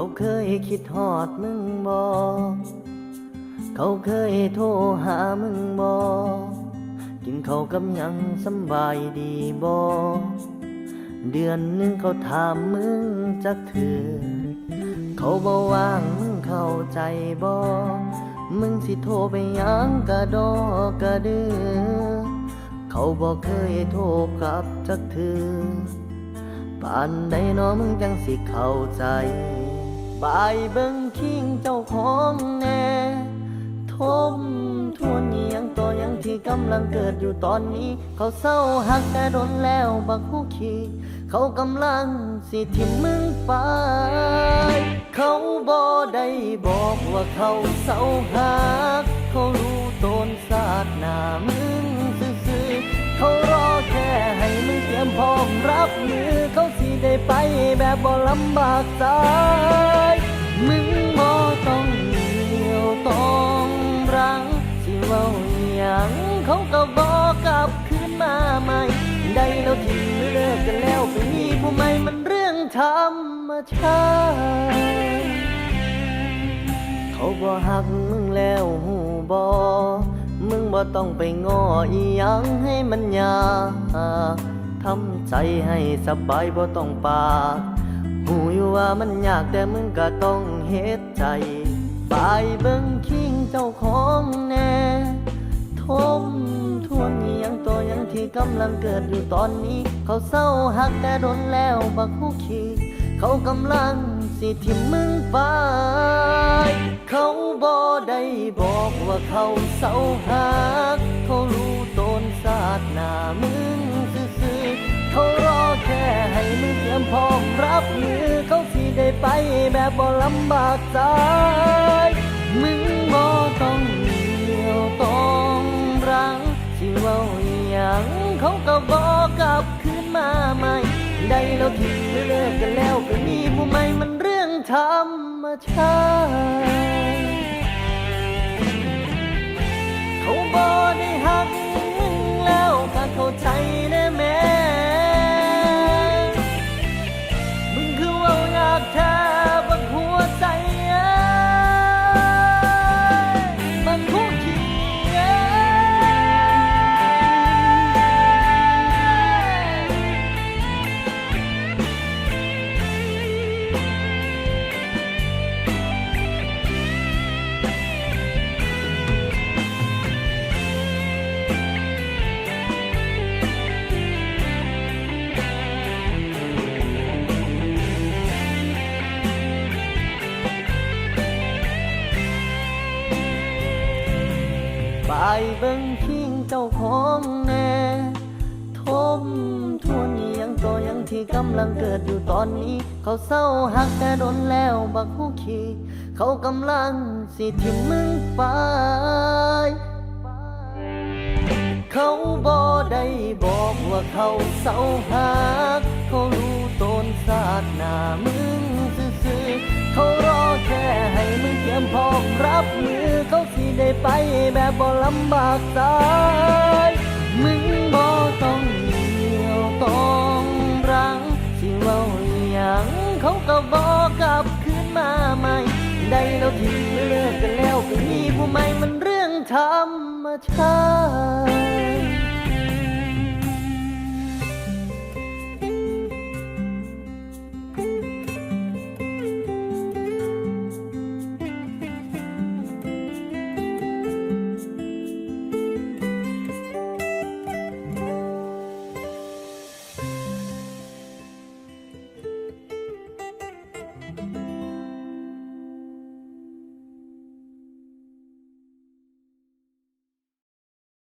เขาเคยคิดฮอดมึงบอเขาเคยโทรหามึงบอกินเขากับหยังสำบายดีบอเดือนหนึงเขาถามมึงจักเถือเขาบอกว่างมึงเข้าใจบอมึงสิโทรไปยังกะดอกะเดือเขาบอกเคยโทรกลับจักเถือป่านใดน้อมึงจังสิเข้าใจ บายเบิ่งคิงเจ้าของแน่ทบทวนอหยังต่อยังที่กำลังเกิดอยู่ตอนนี้ เขาเศร้าหักแต่โดนแล้วบักฮูขี้เขากำลังสิทิมมึงไป เขาบ่ได้บอกว่าเขาเศร้าหัก เขารู้ตนศาสนามึงซื่อๆเขารอแค่ให้มึงเตรียมพร้อมรับมือเขา ไปแบบบ่ลำบากใจมึงบ่ต้องเหนียวต้องรังสิเว้าหยังเขาก็บอกกลับคืนมาใหม่ ได้แล้วที่เลิกกันแล้วไปมีผู้ใหม่มันเรื่องธรรมชาติเขาบ่หักมึงแล้วหูบอมึงบ่ต้องไปง้ออีหยังให้มันยาก ทำใจให้สบายบ่ต้องปากหูอยู่ว่ามันยากแต่มึงก็ต้องเฮ็ดใจบายเบิ่งคิงเจ้าของแน่ทบทวนยังตัวยังที่กำลังเกิดอยู่ตอนนี้ เขาเศร้าหักแต่โดนแล้วบักฮู้ขี้เขากำลังสิทิมมึงไป เขาบ่ได้บอกว่าเขาเศร้าหัก เขารู้ตนศาสนามึง บ่ลำบากใจมึงบ่ต้องเดียวต้องรังสิเว้าอหยังเขาก็บอกกลับคืนมาใหม่ได้แล้วที่เลิกกันแล้วไปมีผู้ใหม่มันเรื่องธรรมชาติ บายเบิ่งคิงเจ้าของแน่ทบทวนยังต่อหยังที่กำลังเกิดอยู่ตอนนี้ เขาเศร้าหักแต่โดนแล้วบักฮู้ขี้เขากำลังสิทิมมึงไป เขาบ่ได้บอกว่าเขาเศร้าหัก เขารู้ตนศาสนามึงซื่อๆเขารอแค่ให้มึงเตรียมพร้อมรับ ได้ไปแบบบ่ลำบากใจมึงบ่ต้องเหนียวต้องรังสิเว้าอหยังเขาก็บอกกลับคืนมาใหม่ได้แล้วที่เลิกกันแล้วก็มีผู้ใหม่มันเรื่องธรรมชาติ